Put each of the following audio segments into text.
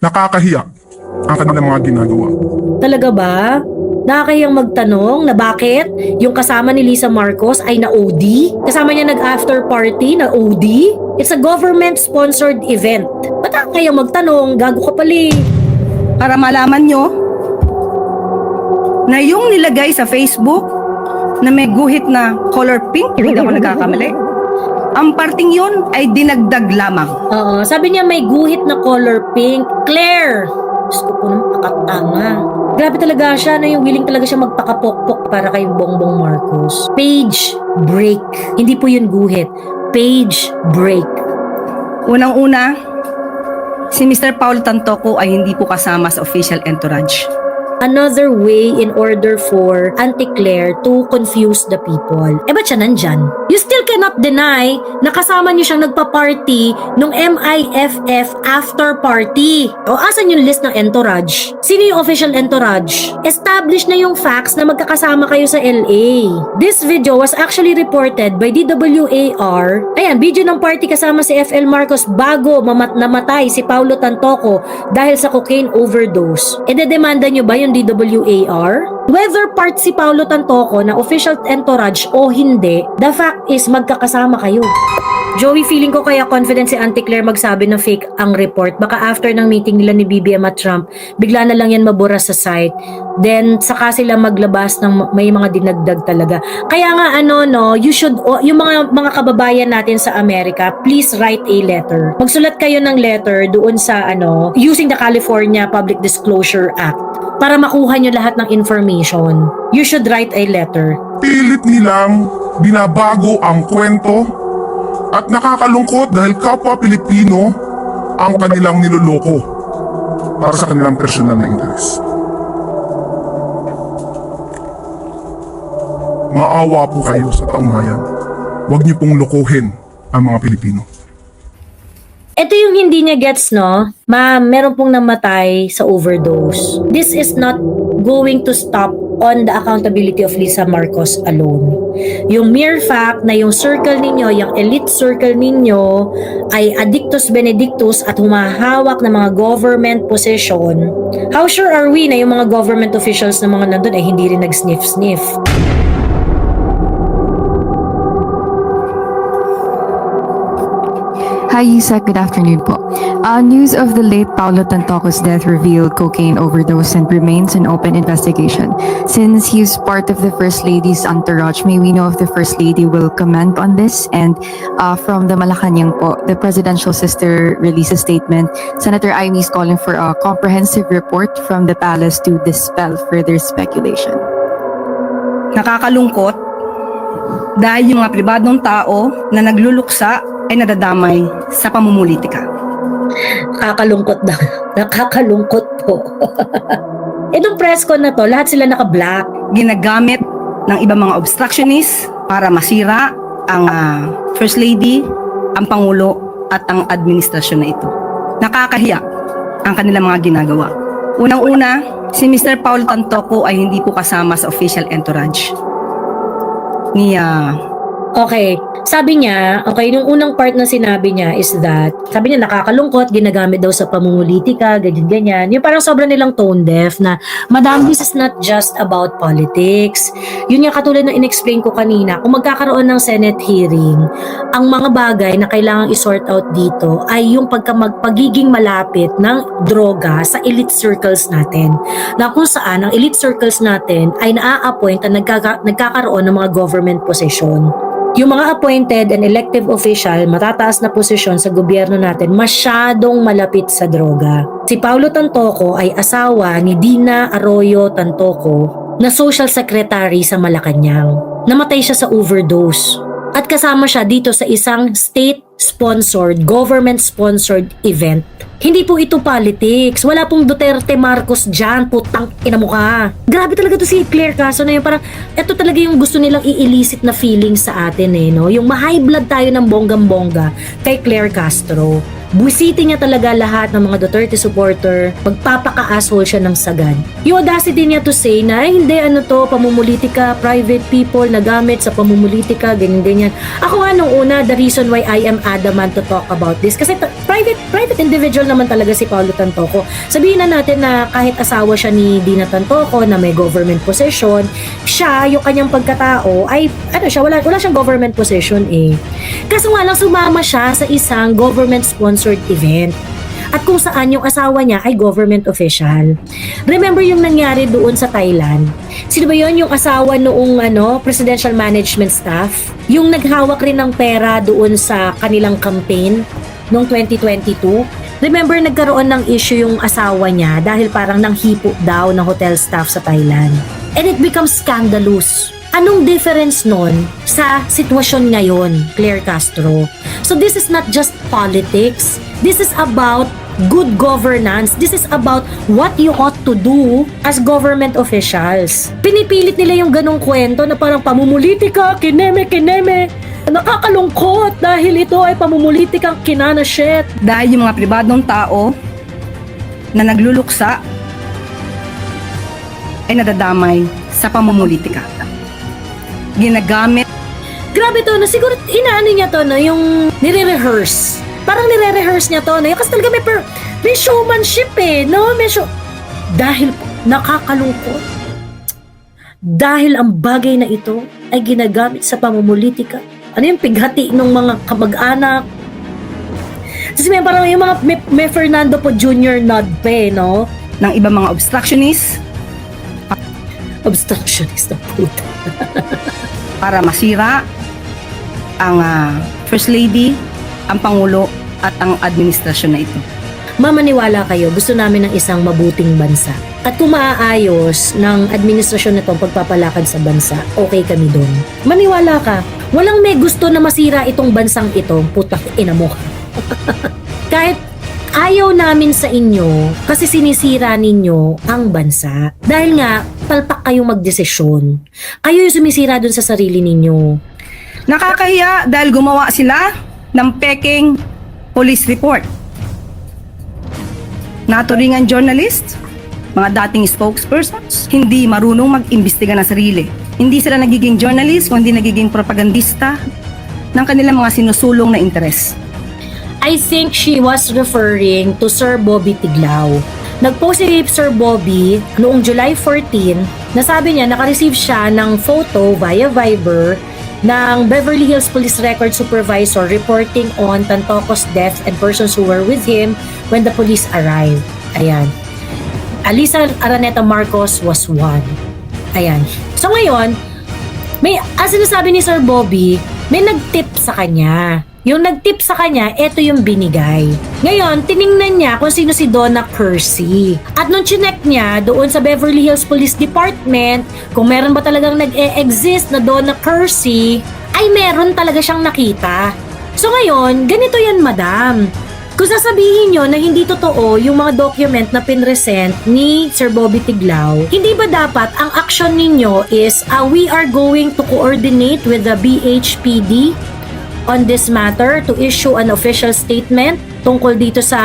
Nakakahiya ang kanilang mga ginagawa. Talaga ba? Nakakayang magtanong na bakit yung kasama ni Lisa Marcos ay na-OD? Kasama niya nag-after party na OD? It's a government-sponsored event. Ba't nakakayang magtanong? Gago ka pala eh. para malaman nyo na yung nilagay sa Facebook na may guhit na color pink, hindi ako nagkakamali. Ang parting yun ay dinagdag lamang. Oo, sabi niya may guhit na color pink. Claire! Diyos ko po naman pakatanga. Grabe talaga siya na yung willing talaga siya magpakapokpok para kay Bongbong Marcos. Page break. Hindi po yun guhit. Page break. Unang-una, si Mr. Paul Tantoco ay hindi po kasama sa official entourage. Another way in order for Auntie Claire to confuse the people. Eh ba't siya nandyan? You still cannot deny na kasama niyo siyang nagpa-party nung MIFF after party. O asan yung list ng entourage? Sino yung official entourage? Establish na yung facts na magkakasama kayo sa LA. This video was actually reported by DWAR. Ayan, video ng party kasama si FL Marcos bago mamat namatay si Paulo Tantoco dahil sa cocaine overdose. E dedemanda nyo ba yung DWAR? Whether part si Paulo Tantoco na official entourage o hindi, the fact is magkakasama kayo. Joey, feeling ko kaya confident si Auntie Claire magsabi na fake ang report. Baka after ng meeting nila ni BBM at Trump, bigla na lang yan mabura sa site. Then, saka sila maglabas ng may mga dinagdag talaga. Kaya nga ano, no, you should, yung mga, mga kababayan natin sa Amerika, please write a letter. Magsulat kayo ng letter doon sa, ano, using the California Public Disclosure Act para makuha nyo lahat ng information. You should write a letter. Pilit nilang binabago ang kwento at nakakalungkot dahil kapwa Pilipino ang kanilang niloloko para sa kanilang personal na interes. Maawa po kayo sa taong bayan. Huwag niyo pong lokohin ang mga Pilipino. Ito yung hindi niya gets, no? Ma'am, meron pong namatay sa overdose. This is not going to stop on the accountability of Lisa Marcos alone. Yung mere fact na yung circle ninyo, yung elite circle ninyo ay addictus benedictus at humahawak ng mga government position, how sure are we na yung mga government officials na mga nandun ay hindi rin nag-sniff-sniff? Hi, Yusek. Good afternoon po. Uh, news of the late Paulo Tantoco's death revealed cocaine overdose and remains an open investigation. Since he's part of the First Lady's entourage, may we know if the First Lady will comment on this? And uh, from the Malacanang po, the presidential sister released a statement. Senator Amy is calling for a comprehensive report from the palace to dispel further speculation. Nakakalungkot dahil yung mga pribadong tao na nagluluksa ay nadadamay sa pamumulitika. Nakakalungkot daw. Nakakalungkot po. Itong press con na to, lahat sila naka-black. Ginagamit ng ibang mga obstructionists para masira ang ah, First Lady, ang Pangulo at ang administrasyon na ito. Nakakahiya ang kanilang mga ginagawa. Unang-una, si Mr. Paul Tantoco ay hindi po kasama sa official entourage ni ah, Okay, sabi niya, okay, yung unang part na sinabi niya is that, sabi niya nakakalungkot, ginagamit daw sa pamumulitika, ganyan-ganyan. Yung parang sobrang nilang tone deaf na, Madam, this is not just about politics. Yun yung katulad na inexplain ko kanina, kung magkakaroon ng Senate hearing, ang mga bagay na kailangang isort out dito ay yung pagka magpagiging malapit ng droga sa elite circles natin. Na kung saan ang elite circles natin ay naa-appoint at nagkaka- nagkakaroon ng mga government position. Yung mga appointed and elective official, matataas na posisyon sa gobyerno natin, masyadong malapit sa droga. Si Paulo Tantoco ay asawa ni Dina Arroyo Tantoco na social secretary sa Malacanang. Namatay siya sa overdose. At kasama siya dito sa isang state-sponsored, government-sponsored event. Hindi po ito politics. Wala pong Duterte Marcos dyan. Putang ina mo ka. Grabe talaga to si Claire Caso na yun. Parang, ito talaga yung gusto nilang i-elicit na feeling sa atin eh, no? Yung ma-high blood tayo ng bonggang-bongga kay Claire Castro. Buwisiti niya talaga lahat ng mga Duterte supporter, magpapaka-asshole siya ng sagad. Yung audacity niya to say na, "Ay, hindi, ano to, pamumulitika, private people na gamit sa pamumulitika, ganyan-ganyan. Ako nga nung una, the reason why I am adamant to talk about this, kasi private private individual naman talaga si Paulo Tantoco. Sabihin na natin na kahit asawa siya ni Dina Tantoco na may government position, siya, yung kanyang pagkatao, ay, ano siya, wala, wala siyang government position eh. Kaso nga lang, sumama siya sa isang government-sponsored event at kung saan yung asawa niya ay government official. Remember yung nangyari doon sa Thailand? Sino ba yun? Yung asawa noong ano, presidential management staff? Yung naghawak rin ng pera doon sa kanilang campaign noong 2022? Remember nagkaroon ng issue yung asawa niya dahil parang nanghipo daw ng hotel staff sa Thailand. And it becomes scandalous. Anong difference nun sa sitwasyon ngayon, Claire Castro? So this is not just politics. This is about good governance. This is about what you ought to do as government officials. Pinipilit nila yung ganong kwento na parang pamumulitika, kineme, kineme. Nakakalungkot dahil ito ay pamumulitikang kinana shit. Dahil yung mga pribadong tao na nagluluksa ay nadadamay sa pamumulitika. Ginagamit Grabe to, no? siguro inaano niya to, no? yung nire-rehearse. Parang nire-rehearse niya to, no? Yung kasi talaga may, per, may showmanship eh, no? May show... Dahil nakakalungkot. Dahil ang bagay na ito ay ginagamit sa pamumulitika. Ano yung pighati ng mga kamag-anak? Kasi may parang yung mga, may, may Fernando po Jr. nod pa eh, no? ng ibang mga obstructionist Obstructionist na puta. para masira ang ah, First Lady, ang Pangulo at ang administrasyon na ito. mamaniwala kayo, gusto namin ng isang mabuting bansa. At kung maaayos ng administrasyon na itong pagpapalakad sa bansa, okay kami doon. Maniwala ka, walang may gusto na masira itong bansang ito, putak ina mo. Kahit ayaw namin sa inyo kasi sinisira ninyo ang bansa. Dahil nga, palpak kayong magdesisyon. Kayo yung sumisira dun sa sarili ninyo. Nakakahiya dahil gumawa sila ng peking police report. Naturingan journalist, mga dating spokespersons, hindi marunong mag-imbestiga ng sarili. Hindi sila nagiging journalist, kundi nagiging propagandista ng kanilang mga sinusulong na interes. I think she was referring to Sir Bobby Tiglao. Nag-post si Sir Bobby noong July 14 na sabi niya nakareceive siya ng photo via Viber ng Beverly Hills Police Record Supervisor reporting on Tantocos death and persons who were with him when the police arrived. Ayan. Alisa Araneta Marcos was one. Ayan. So ngayon, may, as sinasabi ni Sir Bobby, may nag-tip sa kanya. Yung nag-tip sa kanya, eto yung binigay. Ngayon, tiningnan niya kung sino si Donna Kersey. At nung chinek niya doon sa Beverly Hills Police Department, kung meron ba talagang nag-e-exist na Donna Kersey, ay meron talaga siyang nakita. So ngayon, ganito yan madam. Kung sasabihin nyo na hindi totoo yung mga document na pinresent ni Sir Bobby Tiglao, hindi ba dapat ang action ninyo is uh, we are going to coordinate with the BHPD on this matter to issue an official statement tungkol dito sa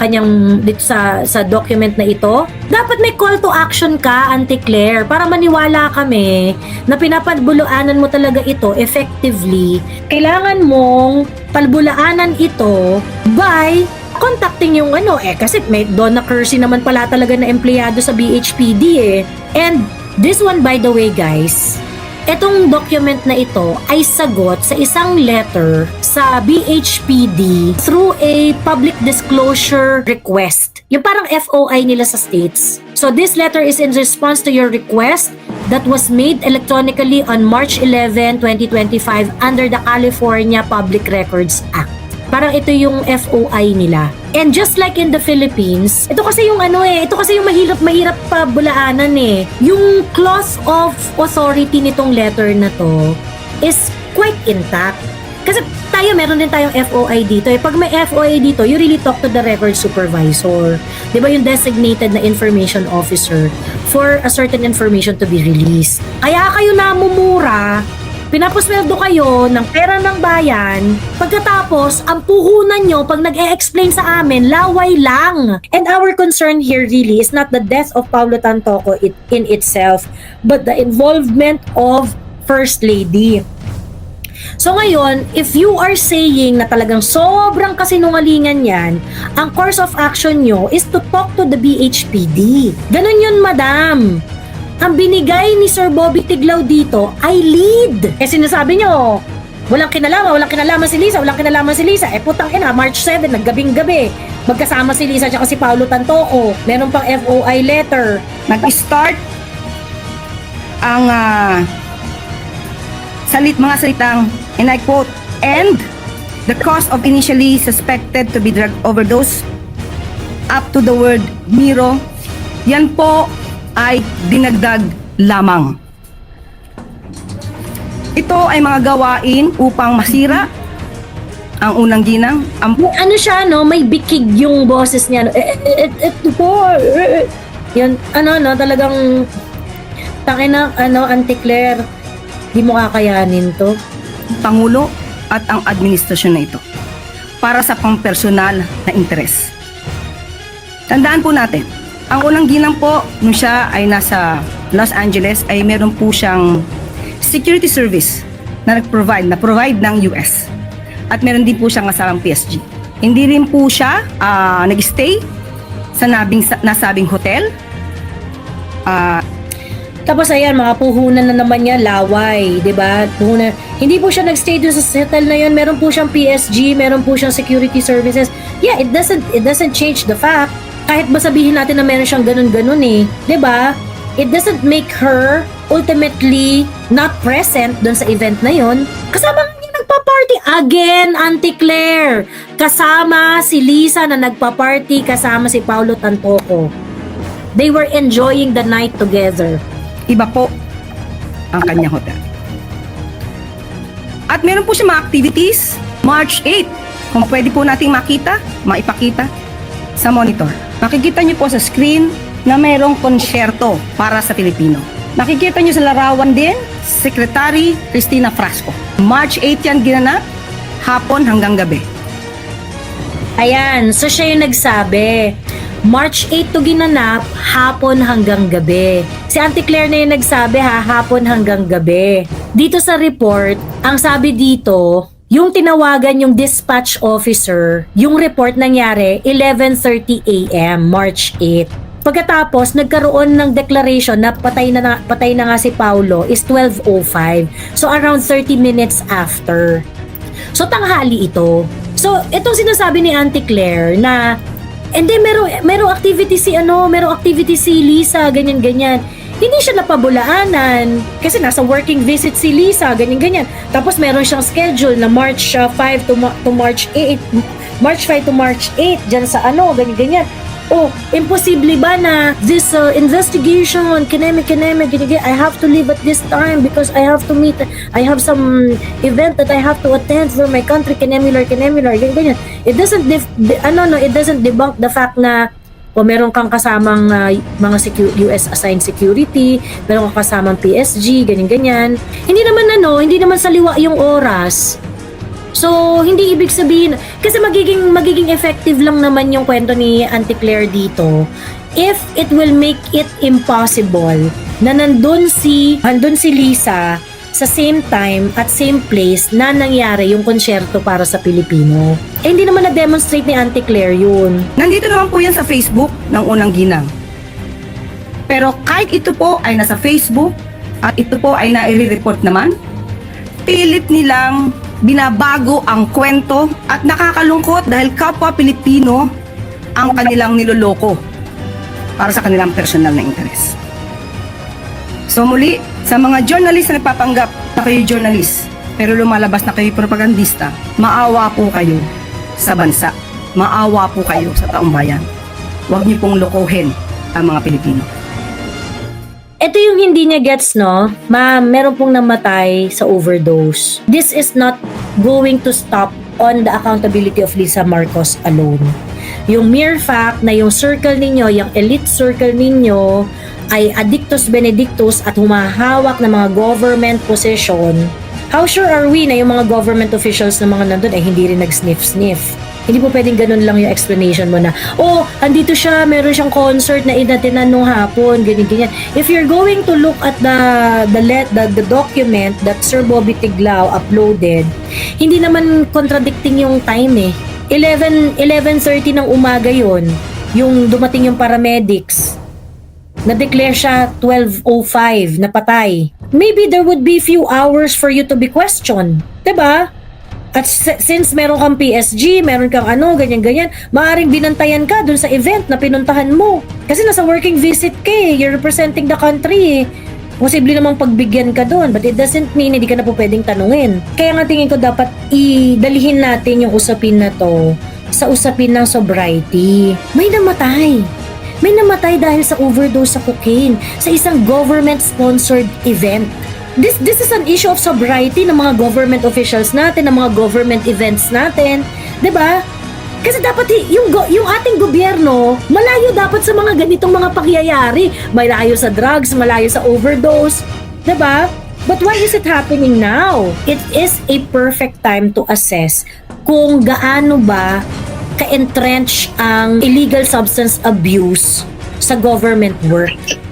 kanyang dito sa sa document na ito. Dapat may call to action ka, Auntie Claire, para maniwala kami na pinapabulaanan mo talaga ito effectively. Kailangan mong palbulaanan ito by contacting yung ano eh kasi may Donna Kersey naman pala talaga na empleyado sa BHPD eh. And this one by the way guys, Etong document na ito ay sagot sa isang letter sa BHPD through a public disclosure request. Yung parang FOI nila sa states. So this letter is in response to your request that was made electronically on March 11, 2025 under the California Public Records Act. Parang ito yung FOI nila. And just like in the Philippines, ito kasi yung ano eh, ito kasi yung mahirap mahirap pa bulaanan eh. Yung clause of authority nitong letter na to is quite intact. Kasi tayo meron din tayong FOI dito. Eh. Pag may FOI dito, you really talk to the record supervisor. ba yung designated na information officer for a certain information to be released. Kaya kayo namumura pinapasweldo kayo ng pera ng bayan, pagkatapos, ang puhunan nyo pag nag-e-explain sa amin, laway lang. And our concern here really is not the death of Paulo Tantoco it, in itself, but the involvement of First Lady. So ngayon, if you are saying na talagang sobrang kasinungalingan yan, ang course of action nyo is to talk to the BHPD. Ganon yun, madam. Ang binigay ni Sir Bobby Tiglaw dito ay lead. Eh sinasabi nyo, walang kinalaman, walang kinalaman si Lisa, walang kinalaman si Lisa. Eh putang ina, March 7, naggabing gabi. Magkasama si Lisa at si Paulo Tantoco. Meron pang FOI letter. Nag-start ang ah, salit mga salitang and I quote and the cause of initially suspected to be drug overdose up to the word Miro yan po ay dinagdag lamang ito ay mga gawain upang masira ang unang ginang ang May ano siya, no? May bikig yung boses niya. No? Eh, eh, eh, eh, po, eh, eh. Yun, ano, no? Talagang, tangin na, ano, Auntie Claire, di mo kakayanin to. Pangulo at ang administrasyon na ito para sa pampersonal na interes. Tandaan po natin, ang unang ginang po nung siya ay nasa Los Angeles ay meron po siyang security service na nag-provide, na provide ng US. At meron din po siyang kasamang PSG. Hindi rin po siya ah, nag-stay sa nabing, sa, nasabing hotel. Ah, Tapos ayan, mga puhunan na naman niya, laway, di ba? Puhunan. Hindi po siya nagstay doon sa hotel na yun. Meron po siyang PSG, meron po siyang security services. Yeah, it doesn't it doesn't change the fact. Kahit ba sabihin natin na meron siyang ganun-ganun eh. Di ba? It doesn't make her ultimately not present doon sa event na yun. Kasama niya nagpa-party again, Auntie Claire. Kasama si Lisa na nagpa-party, kasama si Paulo Tantoco. They were enjoying the night together. iba po ang kanyang hotel. At meron po siya mga activities, March 8. Kung pwede po nating makita, maipakita sa monitor. Makikita niyo po sa screen na mayroong konsyerto para sa Pilipino. Makikita niyo sa larawan din, Secretary Cristina Frasco. March 8 yan ginanap, hapon hanggang gabi. Ayan, so siya yung nagsabi. March 8 to ginanap, hapon hanggang gabi. Si Auntie Claire na yung nagsabi ha, hapon hanggang gabi. Dito sa report, ang sabi dito, yung tinawagan yung dispatch officer, yung report nangyari 11:30 AM, March 8. Pagkatapos, nagkaroon ng declaration na patay na, na- patay na nga si Paulo is 12.05. So around 30 minutes after. So tanghali ito. So itong sinasabi ni Auntie Claire na hindi merong merong activity si ano, merong activity si Lisa, ganyan ganyan. Hindi siya napabulaanan kasi nasa working visit si Lisa, ganyan ganyan. Tapos meron siyang schedule na March uh, 5 to, Ma- to March 8, March 5 to March 8 diyan sa ano, ganyan ganyan. Oh, imposible ba na this uh, investigation, kineme, kineme, ganyan, I have to leave at this time because I have to meet, I have some event that I have to attend for my country, kinemular, kinemular, ganyan, ganyan. It doesn't, def, ano, no, it doesn't debunk the fact na o meron kang kasamang uh, mga secu- US assigned security, meron kang kasamang PSG, ganyan-ganyan. Hindi naman ano, hindi naman saliwa yung oras. So, hindi ibig sabihin, kasi magiging, magiging effective lang naman yung kwento ni Auntie Claire dito if it will make it impossible na nandun si, nandun si Lisa sa same time at same place na nangyari yung konsyerto para sa Pilipino. Eh, hindi naman na-demonstrate ni Auntie Claire yun. Nandito naman po yan sa Facebook ng unang ginang. Pero kahit ito po ay nasa Facebook at ito po ay nai-report naman, pilit nilang binabago ang kwento at nakakalungkot dahil kapwa Pilipino ang kanilang niloloko para sa kanilang personal na interes. So muli, sa mga journalist na nagpapanggap na kayo journalist, pero lumalabas na kayo propagandista, maawa po kayo sa bansa. Maawa po kayo sa taong bayan. Huwag niyo pong lokohin ang mga Pilipino. Ito yung hindi niya gets, no? Ma'am, meron pong namatay sa overdose. This is not going to stop on the accountability of Lisa Marcos alone. Yung mere fact na yung circle ninyo, yung elite circle ninyo, ay addictus benedictus at humahawak ng mga government position, How sure are we na yung mga government officials na mga nandun ay hindi rin nag-sniff-sniff? Hindi po pwedeng ganun lang yung explanation mo na, oh, andito siya, meron siyang concert na inatinan nung hapon, ganyan, ganyan. If you're going to look at the the let the, the document that Sir Bobby Tiglao uploaded, hindi naman contradicting yung time eh. 11 11:30 ng umaga yon yung dumating yung paramedics na-declare siya 12.05 na patay. Maybe there would be few hours for you to be questioned. ba? At s- since meron kang PSG, meron kang ano, ganyan-ganyan, maaring binantayan ka dun sa event na pinuntahan mo. Kasi nasa working visit ka eh. You're representing the country eh. Posible namang pagbigyan ka doon, but it doesn't mean hindi ka na po pwedeng tanungin. Kaya nga tingin ko dapat idalihin natin yung usapin na to sa usapin ng sobriety. May namatay. May namatay dahil sa overdose sa cocaine sa isang government-sponsored event. This this is an issue of sobriety ng mga government officials natin, ng mga government events natin, ba? Kasi dapat yung yung ating gobyerno malayo dapat sa mga ganitong mga pangyayari, malayo sa drugs, malayo sa overdose, ba? But why is it happening now? It is a perfect time to assess kung gaano ba ka-entrench ang illegal substance abuse sa government work.